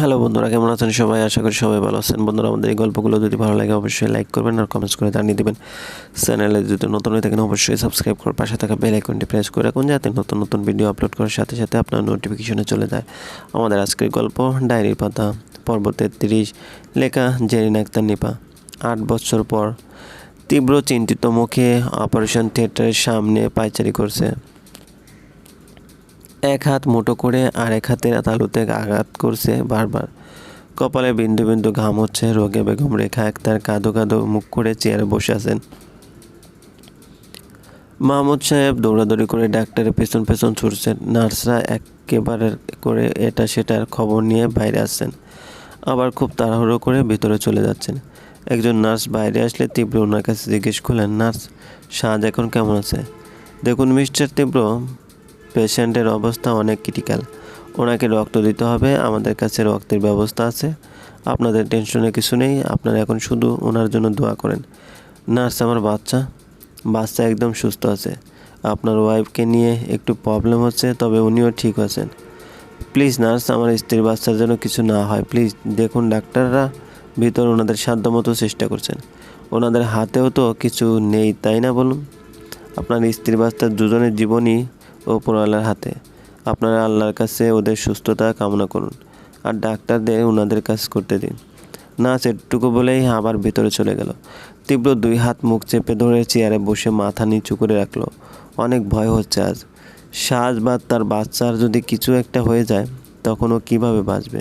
Hello বন্ধুরা, কেমন আছেন সবাই? আশা করি সবাই ভালো আছেন। বন্ধুরা, আমাদের এই গল্পগুলো যদি ভালো লাগে অবশ্যই লাইক করবেন আর কমেন্টস করে জানিয়ে দেবেন। চ্যানেলে যদি নতুন হয়ে থাকেন, অবশ্যই সাবস্ক্রাইব করে পাশে থাকা বেল আইকনটি প্রেস করে রাখুন, যাতে নতুন নতুন ভিডিও আপলোড করার সাথে সাথে আপনার নোটিফিকেশনে চলে যায়। আমাদের আজকের গল্প, ডায়েরির পাতা, পর্ব তেত্রিশ, লেখা জেরিন আক্তার নিপা। আট বছর পর তীব্র চিন্তিত মুখে অপারেশন থিয়েটারের সামনে পায়চারি করছে। এক হাত মোটো করে আর এক হাতের তালুতে আঘাত করছে বারবার। কপালে বিন্দু বিন্দু ঘাম হচ্ছে, রোগে বেগম রেখা একতার কাঁদো কাঁদো মুখ করে চেয়ারে বসে আছেন। মাহমুদ সাহেব দৌড়াদৌড়ি করে ডাক্তারের পেছন পেছন ছুটছেন। নার্সরা একেবারে করে এটা সেটার খবর নিয়ে বাইরে আসছেন। আবার খুব তাড়াহুড়ো করে ভিতরে চলে যাচ্ছেন। একজন নার্স বাইরে আসলে তীব্র ওনার কাছে জিজ্ঞেস করলেন, নার্স সাজ এখন কেমন আছে? দেখুন মিস্টার, তীব্র পেশেন্টের অবস্থা অনেক ক্রিটিক্যাল ওনাকে রক্ত দিতে হবে, আমাদের কাছে রক্তের ব্যবস্থা আছে। আপনাদের টেনশনে কিছু নেই, আপনারা এখন শুধু ওনার জন্য দোয়া করেন। নার্স আমার বাচ্চা বাচ্চা একদম সুস্থ আছে। আপনার ওয়াইফকে নিয়ে একটু প্রবলেম হচ্ছে, তবে উনিও ঠিক আছেন। প্লিজ নার্স, আমার স্ত্রীর বাচ্চার জন্য কিছু না হয়। প্লিজ দেখুন ডাক্তাররা, ভিতর ওনাদের সাধ্যমতো চেষ্টা করছেন। ওনাদের হাতেও তো কিছু নেই, তাই না বলুন? আপনার স্ত্রী বাচ্চার দুজনের জীবনই ওপরওয়ালার হাতে। আপনারা আল্লাহর কাছে ওদের সুস্থতা কামনা করুন আর ডাক্তারদের ওনাদের কাজ করতে দিন। না সেটুকু বলেই আবার ভিতরে চলে গেল। তীব্র দুই হাত মুখ চেপে ধরে চেয়ারে বসে মাথা নিচু করে রাখল। অনেক ভয় হচ্ছে আজ। সাজ বা তার বাচ্চার যদি কিছু একটা হয়ে যায়, তখন ও কীভাবে বাঁচবে?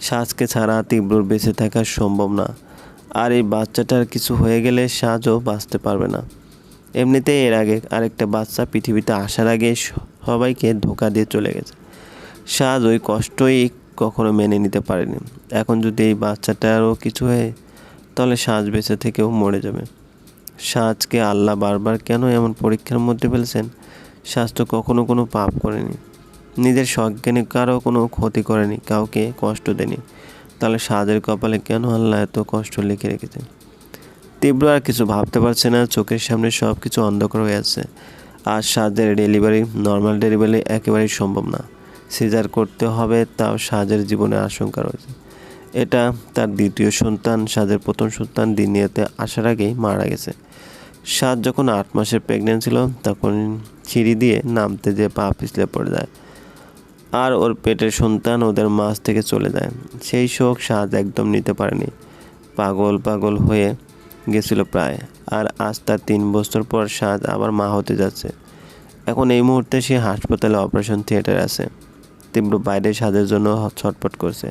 সাজকে ছাড়া তীব্রর বেঁচে থাকা সম্ভব না। আর এই বাচ্চাটার কিছু হয়ে গেলে সাজও বাঁচতে পারবে না। এমনিতেই এর আগে আরেকটা বাচ্চা পৃথিবীতে আসার আগে সবাইকে ধোকা দিয়ে চলে গেছে। সাজ ওই কষ্টই কখনো মেনে নিতে পারেনি। এখন যদি এই বাচ্চাটারও কিছু হয়, তাহলে সাজ বেঁচে থেকেও মরে যাবে। সাজকে আল্লাহ বারবার কেন এমন পরীক্ষার মধ্যে ফেলছেন? সাজ তো কখনো কোনো পাপ করেনি। নিজের সজ্ঞানে কারও কোনো ক্ষতি করেনি, কাউকে কষ্ট দেয়নি। তাহলে সাজের কপালে কেন আল্লাহ এত কষ্ট লিখে রেখেছেন? তীব্র আর কিছু ভাবতে পারছে না। চোখের সামনে সব কিছু অন্ধকার হয়ে আছে। আর সাজের ডেলিভারি নর্মাল ডেলিভারি একেবারেই সম্ভব না। সিজার করতে হবে, তাও সাজের জীবনে আশঙ্কা রয়েছে। এটা তার দ্বিতীয় সন্তান, সাজের প্রথম সন্তান দিনিয়াতে আসার আগেই মারা গেছে। সাজ যখন আট মাসের প্রেগনেন্ট ছিল, তখন সিঁড়ি দিয়ে নামতে যে পা পিছলে পড়ে যায়। আর ওর পেটের সন্তান ওদের মাছ থেকে চলে যায়। সেই শোক সাজ একদম নিতে পারেনি। পাগল পাগল হয়ে গেছিল প্রায়। আর আজ তার তিন বছর পর সাজ আবার মা হতে যাচ্ছে। এখন এই মুহূর্তে সে হাসপাতালে অপারেশন থিয়েটার আছে। তীব্র বাইরে সাজের জন্য ছটপট করছে।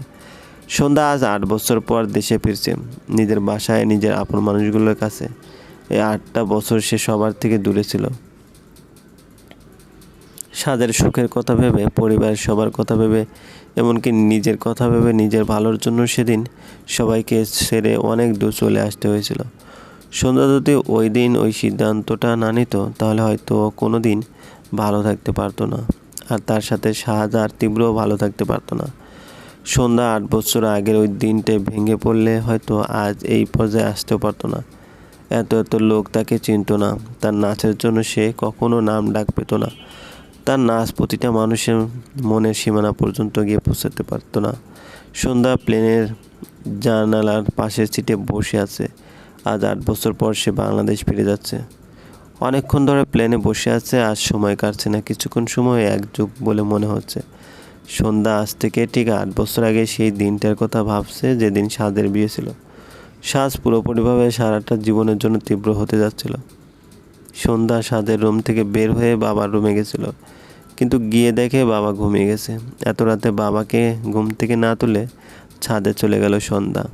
সন্ধ্যা আজ আট বছর পর দেশে ফিরছে। নিজের বাসায় নিজের আপন মানুষগুলোর কাছে। এই আটটা বছর সে সবার থেকে দূরে ছিল। সাজের সুখের কথা ভেবে, পরিবারের সবার কথা ভেবে, এমনকি নিজের কথা ভেবে নিজের ভালোর জন্য সেদিন সবাইকে ছেড়ে অনেক দূর চলে আসতে হয়েছিল। সন্ধ্যা যদি ওই দিন ওই সিদ্ধান্তটা না নিত, তাহলে হয়তো কোনো দিন ভালো থাকতে পারতো না, আর তার সাথে শাহাজ আর তীব্রও ভালো থাকতে পারতো না। সন্ধ্যা আট বছর আগের ওই দিনটা ভেঙে পড়লে হয়তো আজ এই পর্যায়ে আসতেও পারতো না। এত এত লোক তাকে চিনত না, তার নাচের জন্য সে কখনো নাম ডাক পেত না। তার নাচ প্রতিটা মানুষের মনের সীমানা পর্যন্ত গিয়ে পৌঁছাতে পারতো না। সন্ধ্যা প্লেনের জানালার পাশের সিটে বসে আছে। আজ আট বছর পর সে বাংলাদেশ ফিরে যাচ্ছে। অনেকক্ষণ ধরে প্লেনে বসে আছে, আজ সময় কাটছে না, কিছুক্ষণ সময় এক যুগ বলে মনে হচ্ছে। সন্ধ্যা আজ থেকে ঠিক আট বছর আগে সেই দিনটার কথা ভাবছে যেদিন সাজের বিয়ে ছিল। সাজ পুরোপুরিভাবে সারাটা জীবনের জন্য তীব্র হতে যাচ্ছিল। সন্ধ্যা সাদের রুম থেকে বের হয়ে বাবার রুমে গেছিল। কিন্তু গিয়ে দেখে বাবা ঘুমিয়ে গেছে। এত রাতে বাবাকে ঘুম থেকে না তুলে ছাদে চলে গেল সন্ধ্যা।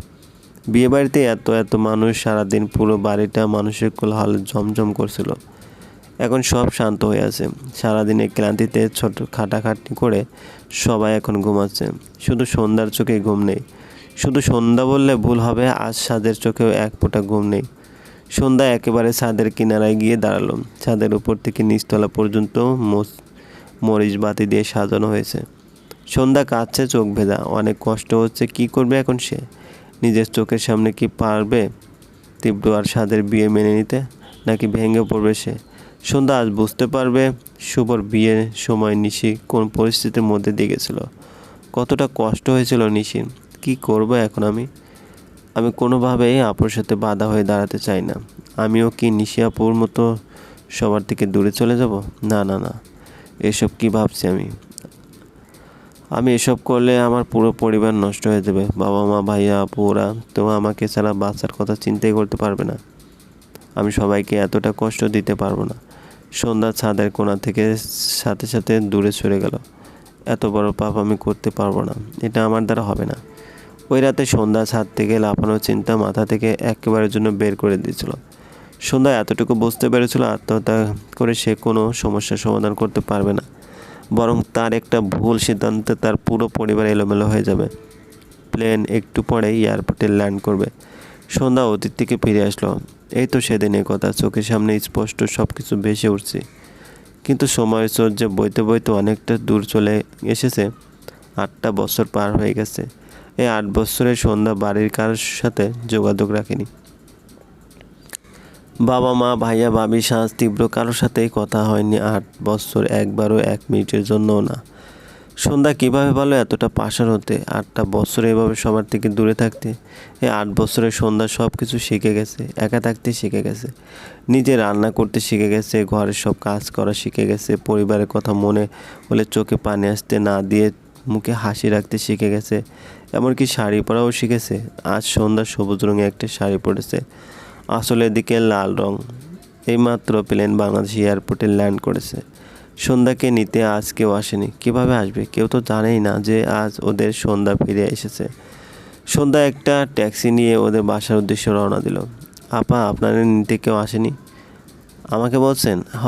বিয়েবাড়িতে এত এত মানুষ সারাদিন পুরো বাড়িটা মানুষের কোলাহল জমজম করছিল। এখন সব শান্ত হয়ে আছে। সারাদিনে ক্লান্তিতে ছোট খাটাখাটি করে সবাই এখন ঘুমাচ্ছে। শুধু সন্ধ্যার চোখে ঘুম নেই। শুধু সন্ধ্যা বললে ভুল হবে, আজ সাদের চোখেও এক ফোঁটা ঘুম নেই। সন্ধ্যা একেবারে ছাদের কিনারায় গিয়ে দাঁড়াল ছাদের উপর থেকে নিচতলা পর্যন্ত মরিচ বাতি দিয়ে সাজানো হয়েছে। সন্ধ্যা কাঁদছে চোখ ভেজা। অনেক কষ্ট হচ্ছে, কি করবে এখন সে? নিজের চোখের সামনে কি পারবে তীব্র আর স্বাদের বিয়ে মেনে নিতে, নাকি ভেঙে পড়বে সে? সন্ধ্যা আজ বুঝতে পারবে শুভর বিয়ের সময় নিশি কোন পরিস্থিতির মধ্যে দিয়ে গেছিল। কতটা কষ্ট হয়েছিল নিশির। কি করব এখন আমি? আমি কোনোভাবেই আপুর সাথে বাধা হয়ে দাঁড়াতে চাই না। আমিও কি নিশি আপুর মতো সবার থেকে দূরে চলে যাব? না না না। এসব কি ভাবছি আমি? আমি এসব করলে আমার পুরো পরিবার নষ্ট হয়ে যাবে। বাবা মা, ভাইয়া, আপু, ওরা তো আমাকে ছাড়া বাচ্চার কথা চিন্তাই করতে পারবে না। আমি সবাইকে এতটা কষ্ট দিতে পারব না। সন্ধ্যা ছাদের কোণা থেকে সাথে সাথে দূরে সরে গেল। এত বড় পাপ আমি করতে পারব না। এটা আমার দ্বারা হবে না। ওই রাতে সন্ধ্যা ছাদ থেকে লাফানোর চিন্তা মাথা থেকে একেবারের জন্য বের করে দিয়েছিল। সন্ধ্যা এতটুকু বুঝতে পেরেছিল আত্মহত্যা করে সে কোনো সমস্যার সমাধান করতে পারবে না। বরং তার একটা ভুল সিদ্ধান্তে তার পুরো পরিবার এলোমেলো হয়ে যাবে। প্লেন একটু পরে এয়ারপোর্টে ল্যান্ড করবে। সন্ধ্যা অতীত থেকে ফিরে আসলো। এই তো সেদিনের কথা, চোখের সামনে স্পষ্ট সব কিছু ভেসে উঠছে। কিন্তু সময় যে বইতে বইতে অনেকটা দূর চলে এসেছে, আটটা বছর পার হয়ে গেছে। এই আট বছরের সন্ধ্যা বাড়ির কারোর সাথে যোগাযোগ রাখেনি। বাবা, মা, ভাইয়া, ভাবি সাজ তীব্র কারোর সাথেই কথা হয়নি। আট বছর একবারও এক মিনিটের জন্যও না। সন্ধ্যা কীভাবে ভালো এতটা পাশার হতে। আটটা বছর এভাবে সবার থেকে দূরে থাকতে। এই আট বছরের সন্ধ্যা সব কিছু শিখে গেছে। একা থাকতে শিখে গেছে। নিজে রান্না করতে শিখে গেছে। ঘরের সব কাজ করা শিখে গেছে। পরিবারের কথা মনে হলে চোখে পানি আসতে না দিয়ে মুখে হাসি রাখতে শিখে গেছে। এমনকি শাড়ি পরাও শিখেছে। আজ সন্ধ্যা সবুজ রঙে একটা শাড়ি পরেছে। আসলের দিকে লাল রং। এইমাত্র প্লেন বাংলাদেশ এয়ারপোর্টে ল্যান্ড করেছে। সন্ধ্যাকে নিতে আজ কেউ আসেনি। কীভাবে আসবে? কেউ তো জানেই না যে আজ ওদের সন্ধ্যা ফিরে এসেছে। সন্ধ্যা একটা ট্যাক্সি নিয়ে ওদের বাসার উদ্দেশ্যে রওনা দিল। আপা, আপনাদের নিতে কেউ আসেনি? আমাকে বলছেন? হ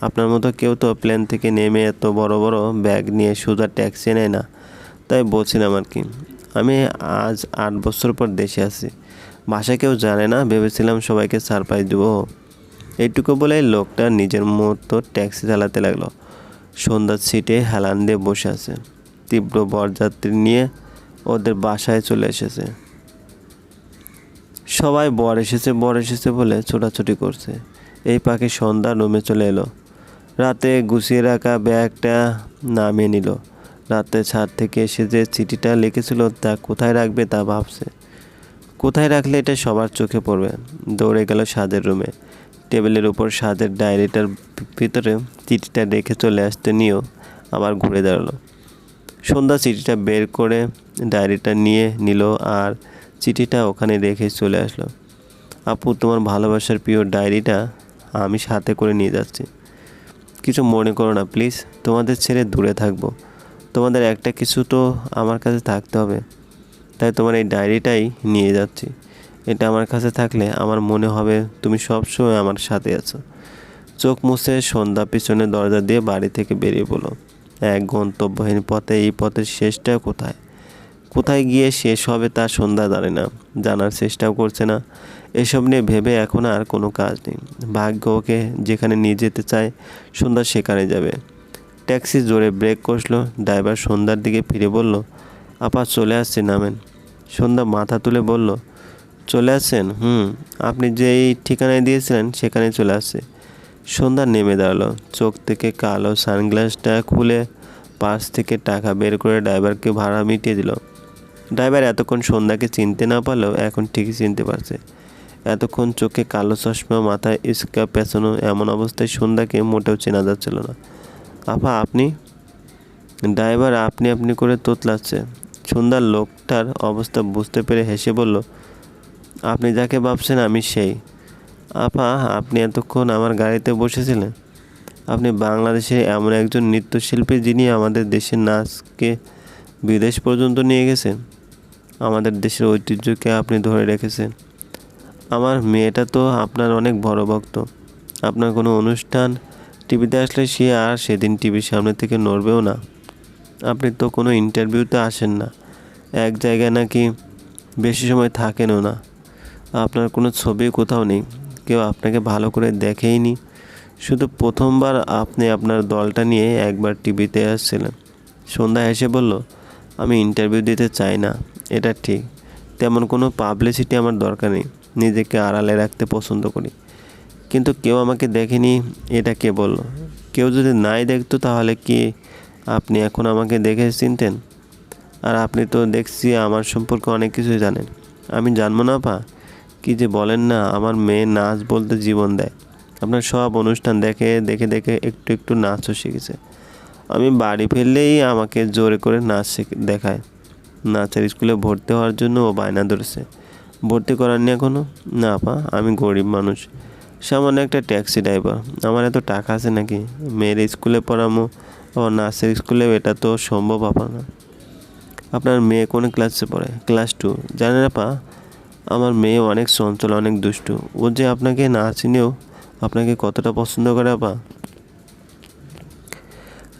আপনার মতো কেউ তো প্লেন থেকে নেমে এত বড় বড় ব্যাগ নিয়ে সোজা ট্যাক্সি নেয় না। তাই বলছিলাম আর কি আমি আজ আট বছর পর দেশে আছি। বাসায় কেউ জানে না, ভেবেছিলাম সবাইকে সারপ্রাইজ দেবো। এইটুকু বলে লোকটা নিজের মতো ট্যাক্সি চালাতে লাগল। সন্ধ্যার সিটে হেলান দিয়ে বসে আছে। তীব্র বরযাত্রী নিয়ে ওদের বাসায় চলে এসেছে। সবাই বর এসেছে বর এসেছে বলে ছোটাছুটি করছে। এই পাখি সন্ধ্যা রুমে চলে এলো। রাতে গুছিয়ে রাখা ব্যাগটা নামিয়ে নিল। রাতে ছাদ থেকে এসে যে চিঠিটা লিখেছিল তা কোথায় রাখবে তা ভাবছে। কোথায় রাখলে এটা সবার চোখে পড়বে? দৌড়ে গেল সাদের রুমে। টেবিলের উপর সাদের ডায়েরিটার ভিতরে চিঠিটা রেখে চলে আসতে নিয়েও আবার ঘুরে দাঁড়াল। সন্ধ্যা চিঠিটা বের করে ডায়েরিটা নিয়ে নিল আর চিঠিটা ওখানে রেখে চলে আসলো। আপু, তোমার ভালোবাসার প্রিয় ডায়েরিটা আমি সাথে করে নিয়ে যাচ্ছি। কিছু মনে করো না, প্লিজ। তোমাদের ছেড়ে দূরে থাকব। তোমাদের একটা কিছু তো আমার কাছে থাকতে হবে। তাই তোমার এই ডায়েরিটাই নিয়ে যাচ্ছি। এটা আমার কাছে থাকলে আমার মনে হবে তুমি সবসময় আমার সাথে আছো। চোখ মুছে সন্ধ্যা পিছনে দরজা দিয়ে বাড়ি থেকে বেরিয়ে পড়ল। এক গন্তব্যহীন পথে এই পথের শেষটা কোথায়? কোথায় গিয়ে শেষ হবে তা সন্ধ্যা দাঁড়ে না, জানার চেষ্টাও করছে না। এসব নিয়ে ভেবে এখন আর কোনো কাজ নেই। ভাগ্য ওকে যেখানে নিয়ে যেতে চায়, সন্ধ্যা সেখানে যাবে। ট্যাক্সি জোরে ব্রেক কষলো, ড্রাইভার সন্ধ্যার দিকে ফিরে বলল, আপা, চলে আসছে, নামেন। সন্ধ্যা মাথা তুলে বলল, চলে আসছেন? হুম, আপনি যেই ঠিকানায় দিয়েছিলেন সেখানে চলে আসছে। সন্ধ্যা নেমে দাঁড়াল, চোখ থেকে কালো সানগ্লাসটা খুলে পাশ থেকে টাকা বের করে ড্রাইভারকে ভাড়া মিটিয়ে দিল। ড্রাইভার এতক্ষণ সন্ধ্যাকে চিনতে না পারলেও এখন ঠিকই চিনতে পারছে। এতক্ষণ চোখে কালো চশমা, মাথায় ইস্কা পেছানো এমন অবস্থায় সন্ধ্যাকে মোটেও চেনা যাচ্ছিল না। আপা আপনি? ড্রাইভার আপনি আপনি করে তোতলাচ্ছে। সন্ধ্যার লোকটার অবস্থা বুঝতে পেরে হেসে বলল, আপনি যাকে ভাবছেন আমি সেই। আপা আপনি এতক্ষণ আমার গাড়িতে বসেছিলেন। আপনি বাংলাদেশের এমন একজন নৃত্যশিল্পী যিনি আমাদের দেশের নাচকে বিদেশ পর্যন্ত নিয়ে গেছেন। আমাদের দেশের ঐতিহ্যকে আপনি ধরে রেখেছেন। আমার মেয়েটা তো আপনার অনেক বড় ভক্ত। আপনার কোনো অনুষ্ঠান টিভিতে আসলে সে আর সেদিন টিভির সামনে থেকে নড়বেও না। আপনি তো কোনো ইন্টারভিউতে আসেন না। এক জায়গায় নাকি বেশি সময় থাকেনও না। আপনার কোনো ছবি কোথাও নেই। কেউ আপনাকে ভালো করে দেখেইনি। শুধু প্রথমবার আপনি আপনার দলটা নিয়ে একবার টিভিতে আসছিলেন। সন্ধ্যা এসে বলল, আমি ইন্টারভিউ দিতে চাই না। এটা ঠিক। তেমন কোনো পাবলিসিটি আমার দরকার নেই। নিজেকে আড়ালে রাখতে পছন্দ করি। কিন্তু কেউ আমাকে দেখেনি, এটা কে বলল? কেউ যদি নাই দেখতো তাহলে কি আপনি এখন আমাকে দেখে চিনতেন? আর আপনি তো দেখছি, আমার সম্পর্কে অনেক কিছুই জানেন। আমি জানব না পা কি যে বলেন না, আমার মেয়ে নাচ বলতে জীবন দেয়। আপনার সব অনুষ্ঠান দেখে দেখে দেখে একটু একটু নাচও শিখেছে। আমি বাড়ি ফিরলেই আমাকে জোরে করে নাচ শেখ- দেখায়। নাচের স্কুলে ভর্তি হওয়ার জন্য ও বায়না ধরেছে। ভর্তি করার নিয়ে এখনও না পা আমি গরিব মানুষ। সামান্য একটা ট্যাক্সি ড্রাইভার। আমার এত টাকা আছে নাকি? মেয়ের স্কুলে পড়ামো ও নাচের স্কুলে এটা তো সম্ভব আপা না। আপনার মেয়ে কোন ক্লাসে পড়ে? ক্লাস টু জানেন আপা, আমার মেয়ে অনেক চঞ্চল, অনেক দুষ্টু। ও যে আপনাকে না চিনেও আপনাকে কতটা পছন্দ করে আপা?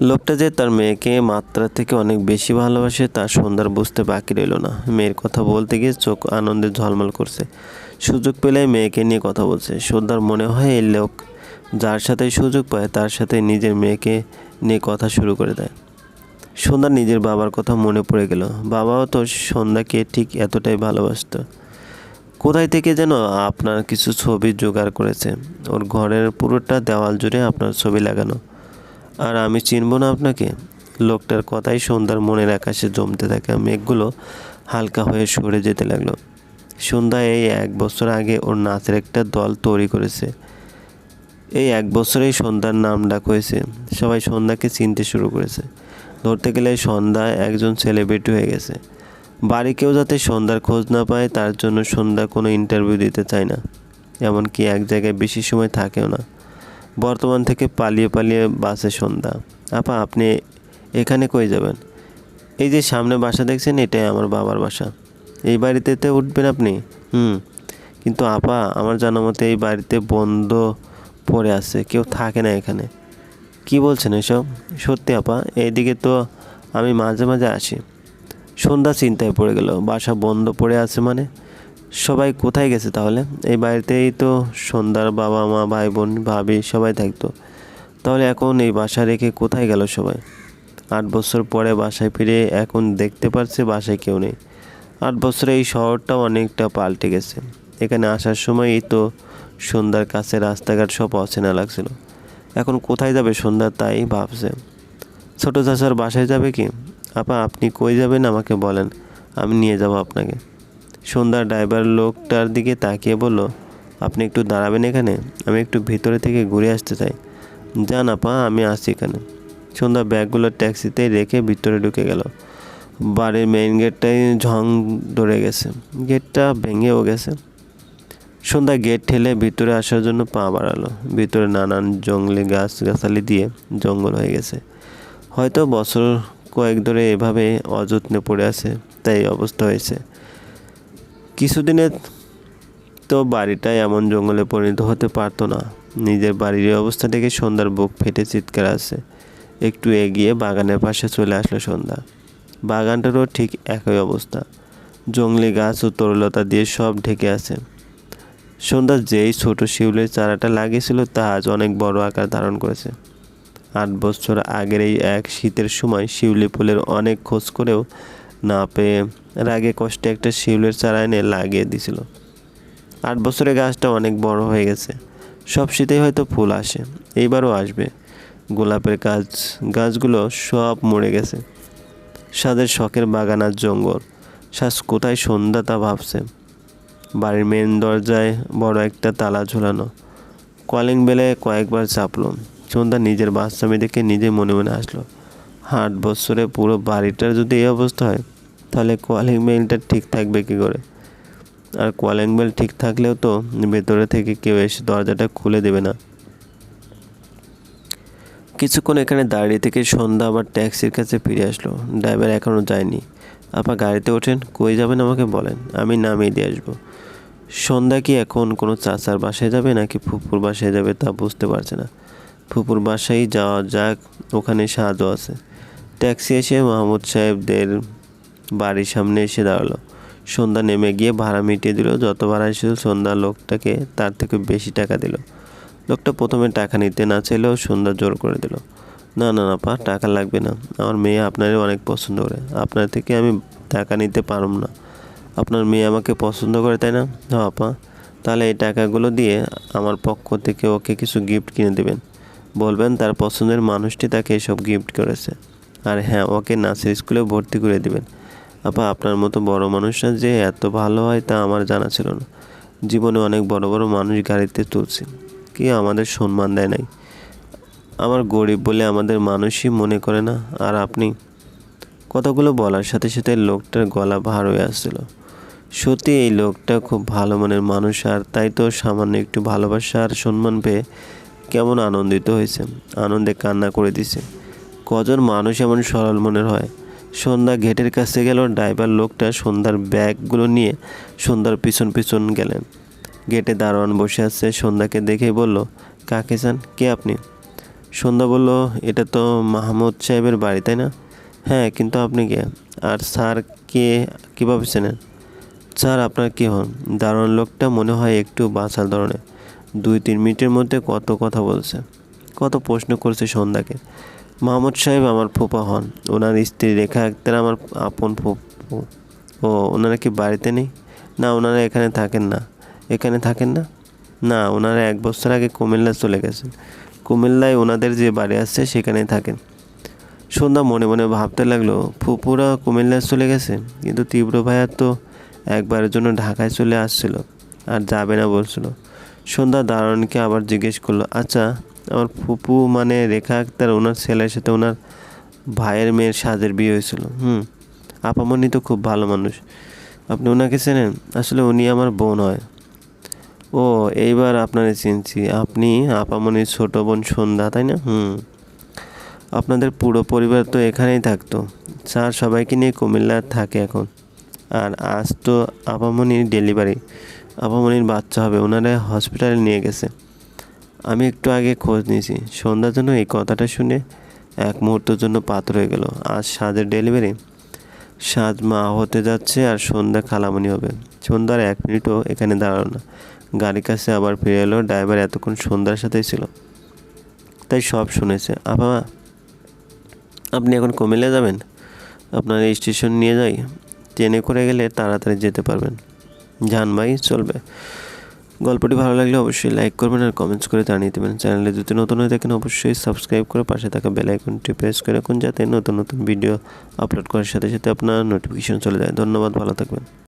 লোকটা যে তার মেয়েকে মাত্রা থেকে অনেক বেশি ভালোবাসে, তার সন্ধ্যার বুঝতে বাকি রইল না। মেয়ের কথা বলতে গিয়ে চোখ আনন্দে ঝলমল করছে। সুযোগ পেলে মেয়েকে নিয়ে কথা বলছে। সন্ধ্যার মনে হয় এই লোক যার সাথে সুযোগ পায়, তার সাথে নিজের মেয়েকে নিয়ে কথা শুরু করে দেয়। সন্ধ্যা নিজের বাবার কথা মনে পড়ে গেল। বাবাও তো সন্ধ্যাকে ঠিক এতটাই ভালোবাসত। কোথায় থেকে যেন আপনার কিছু ছবি জোগাড় করেছে? ওর ঘরের পুরোটা দেওয়াল জুড়ে আপনার ছবি লাগানো। আর আমি চিনব না আপনাকে? লোকটার কথাই সন্ধ্যার মনের আকাশে জমতে থাকা। মেঘগুলো হালকা হয়ে সরে যেতে লাগল। সন্ধ্যা এই এক বছর আগে ওর নাচের একটা দল তৈরি করেছে। এই এক বছরেই সন্ধ্যার নাম ডাক হয়েছে। সবাই সন্ধ্যাকে চিনতে শুরু করেছে। ধরতে গেলে সন্ধ্যা একজন সেলিব্রিটি হয়ে গেছে। বাড়ি কেউ যাতে সন্ধ্যার খোঁজ না পায়, তার জন্য সন্ধ্যা কোনো ইন্টারভিউ দিতে চায় না। এমনকি এক জায়গায় বেশি সময় থাকেও না। বর্তমান থেকে পালিয়ে পালিয়ে বাসে সন্ধ্যা। আপা, আপনি এখানে কই যাবেন? এই যে সামনে বাসা দেখছেন, এটাই আমার বাবার বাসা। এই বাড়িতেতে উঠবেন আপনি? হুম। কিন্তু আপা, আমার জানা মতে এই বাড়িতে বন্ধ পড়ে আছে, কেউ থাকে না এখানে। কি বলছেন এসব? সত্যি আপা, এইদিকে তো আমি মাঝে মাঝে আসি। সন্ধ্যা চিন্তায় পড়ে গেল, বাসা বন্ধ পড়ে আছে মানে? সবাই কোথায় গেছে তাহলে? এই বাড়িতেই তো সন্ধ্যার বাবা মা, ভাই বোন, ভাবি সবাই থাকতো। তাহলে এখন এই বাসা রেখে কোথায় গেল সবাই? আট বছর পরে বাসায় ফিরে এখন দেখতে পারছে বাসায় কেউ নেই। আট বছরে এই শহরটাও অনেকটা পাল্টে গেছে। এখানে আসার সময়ই তো সন্ধ্যার কাছে রাস্তাঘাট সব অচেনা লাগছিল। এখন কোথায় যাবে সন্ধ্যা তাই ভাবছে। ছোট চাচার বাসায় যাবে কি? আপা, আপনি কই যাবেন আমাকে বলেন, আমি নিয়ে যাব আপনাকে। সন্ধ্যার ড্রাইভার লোকটার দিকে তাকিয়ে বলল, আপনি একটু দাঁড়াবেন এখানে, আমি একটু ভিতরে থেকে ঘুরে আসতে চাই। যান আপা, আমি আসছি এখানে। সন্ধ্যা ব্যাগগুলো ট্যাক্সিতে রেখে ভিতরে ঢুকে গেল। বাড়ির মেইন গেটটাই ঝং ধরে গেছে। গেটটা ভেঙেও গেছে। সন্ধ্যা গেট ঠেলে ভিতরে আসার জন্য পা বাড়ালো। ভিতরে নানান জঙ্গলি গাছ গাছালি দিয়ে জঙ্গল হয়ে গেছে। হয়তো বছর কয়েক ধরে এভাবে অযত্নে পড়ে আছে, তাই অবস্থা হয়েছে। কিছুদিনে তো বাড়িটা এমন জঙ্গলে পরিণত হতে পারতো না। নিজের বাড়ির অবস্থা দেখে সন্ধ্যার বুক ফেটে চিৎকার আছে একটু এগিয়ে বাগানের পাশে চলে আসলো সন্ধ্যা। বাগানটারও ঠিক একই অবস্থা। জঙ্গলি গাছ ও তরলতা দিয়ে সব ঢেকে আছে। সন্ধ্যা যেই ছোট শিউলের চারাটা লাগিয়েছিল তা আজ অনেক বড় আকার ধারণ করেছে। আট বছর আগের এই এক শীতের সময় শিউলি ফুলের অনেক খোঁজ করেও না পেয়ে রাগে কষ্টে একটা শিউলের চারা এনে লাগিয়ে দিছিল আট বছরে গাছটা অনেক বড় হয়ে গেছে। সব শীতেই হয়তো ফুল আসে, এইবারও আসবে। গোলাপের গাছ, গাছগুলো সব মরে গেছে। সাদের শখের বাগান আর জঙ্গল। শ্বাস কোথায় সন্ধ্যা তা ভাবছে। বাড়ির মেন দরজায় বড় একটা তালা ঝোলানো। কলিং বেলে কয়েকবার চাপলো সন্ধ্যা নিজের বাচ্চামি দেখে নিজে মনে মনে আসলো আট বছরে পুরো বাড়িটার যদি এই অবস্থা হয়, তাহলে কলিং বেলটা ঠিক থাকবে কী করে? আর কলিং বেল ঠিক থাকলেও তো ভেতরে থেকে কেউ এসে দরজাটা খুলে দেবে না। কিছুক্ষণ এখানে দাঁড়িয়ে থেকে সন্ধ্যা আবার ট্যাক্সির কাছে ফিরে আসলো। ড্রাইভার এখনও যায়নি। আপা গাড়িতে ওঠেন, কই যাবেন আমাকে বলেন, আমি নামিয়ে দিয়ে আসব। সন্ধ্যা কি এখন কোনো চাচার বাসায় যাবে নাকি ফুপুর বাসায় যাবে তা বুঝতে পারছে না। ফুপুর বাসায় যাওয়া যাক, ওখানে সাহায্য আছে। ট্যাক্সি এসে মাহমুদ সাহেবদের বাড়ির সামনে এসে দাঁড়াল। সন্ধ্যা নেমে গিয়ে ভাড়া মিটিয়ে দিল, যত ভাড়া এসেছিল সন্ধ্যা লোকটাকে তার থেকে বেশি টাকা দিল। লোকটা প্রথমে টাকা নিতে না চাইলেও সন্ধ্যা জোর করে দিল। না না না, পা, টাকা লাগবে না। আমার মেয়ে আপনারই অনেক পছন্দ করে। আপনার থেকে আমি টাকা নিতে পারব না। আপনার মেয়ে আমাকে পছন্দ করে, তাই না? হ্যাঁ আপা। তাহলে এই টাকাগুলো দিয়ে আমার পক্ষ থেকে ওকে কিছু গিফট কিনে দেবেন। বলবেন তার পছন্দের মানুষটি তাকে এসব গিফট করেছে। আর হ্যাঁ ওকে নাচের স্কুলে ভর্তি করে দেবেন। আপা, আপনার মতো বড় মানুষরা যে এত ভালো হয় তা আমার জানা ছিল না। জীবনে অনেক বড় বড় মানুষ গাড়িতে তুলছি। কি আমাদের সম্মান দেয় নাই? আমার গরিব বলে আমাদের মানুষই মনে করে না। আর আপনি? কতগুলো বলার সাথে সাথে লোকটার গলা ভার হয়ে আসছিল। সত্যি এই লোকটা খুব ভালো মনের মানুষ, আর তাই তো সামান্য একটু ভালোবাসা আর সম্মান পেয়ে কেমন আনন্দিত হয়েছে। আনন্দে কান্না করে দিছে। কজন মানুষ এমন সরল মনের হয়? সন্ধ্যা গেটের কাছে গেল, ড্রাইভার লোকটা সন্ধ্যার ব্যাগগুলো নিয়ে সন্ধ্যার পিছন পিছন গেলেন। গেটে দারোয়ান বসে আছে। সন্ধ্যাকে দেখেই বলল, কাকে চান? কে আপনি? সন্ধ্যা বলল, এটা তো মাহমুদ সাহেবের বাড়ি, তাই না? হ্যাঁ কিন্তু আপনি কে? আর স্যার কে কীভাবে চেনেন? স্যার, আপনার কী হন? দারোয়ান লোকটা মনে হয় একটু বাঁচার ধরনের। দুই তিন মিনিটের মধ্যে কত কথা বলছে। কত প্রশ্ন করছে সন্ধ্যাকে। মাহমুদ সাহেব আমার ফুপা হন। ওনার স্ত্রী রেখা আক্তার আমার আপন ফুপু। ও, ওনারা কি বাড়িতে নেই? না, ওনারা এখানে থাকেন না। এখানে থাকেন না? না, ওনারা এক বছর আগে কুমিল্লা চলে গেছেন কুমিল্লায় ওনাদের যে বাড়ি আছে, সেখানেই থাকেন। সন্ধ্যা মনে মনে ভাবতে লাগল, ফুপুরা কুমিল্লায় চলে গেছে? কিন্তু তীব্র ভাইয়ার তো একবারের জন্য ঢাকায় চলে আসছিল আর যাবে না বলছিল। সন্ধ্যা দারুণকে আবার জিজ্ঞেস করল আচ্ছা আমার ফুপু মানে রেখা আক্তার, ওনার ছেলের সাথে ওনার ভাইয়ের মেয়ের সাজের বিয়ে হয়েছিল। হুম, আপামনি তো খুব ভালো মানুষ। আপনি ওনাকে চেনেন? আসলে উনি আমার বোন হয়। ও, এইবার আপনারে চিনছি। আপনি আপামনির ছোট বোন সন্ধ্যা, তাই না? হুম। আপনাদের পুরো পরিবার তো এখানেই থাকতো। স্যার সবাইকে নিয়ে কুমিল্লা থাকে এখন। আর আজ তো আপামনির ডেলিভারি। আপামনির বাচ্চা হবে, ওনারা হসপিটালে নিয়ে গেছে। আমি একটু আগে খোঁজ নিয়েছি। সন্ধ্যার জন্য এই কথাটা শুনে এক মুহূর্তের জন্য পাথর হয়ে গেল। আজ সাজের ডেলিভারি। সাজ মা হতে যাচ্ছে আর সন্ধ্যা খালামনি হবে। সন্ধ্যার এক মিনিটও এখানে দাঁড়াল না। গাড়ির কাছে আবার ফিরে এলো, ড্রাইভার এতক্ষণ সন্ধ্যার সাথেই ছিল। তাই সব শুনেছে। আপা, আপনি এখন কুমিল্লা যাবেন? আপনার স্টেশন নিয়ে যাই। ট্রেনে করে গেলে তাড়াতাড়ি যেতে পারবেন। যান ভাই, চলবে। গল্পটি ভালো লাগলে অবশ্যই লাইক করবেন আর কমেন্টস করে জানিয়ে দেবেন। চ্যানেলে যদি নতুন হয়ে থাকেন, অবশ্যই সাবস্ক্রাইব করে পাশে থাকা বেল আইকনটি প্রেস করে রাখুন, যাতে নতুন নতুন ভিডিও আপলোড করার সাথে সাথে আপনার নোটিফিকেশন চলে যায়। ধন্যবাদ, ভালো থাকবেন।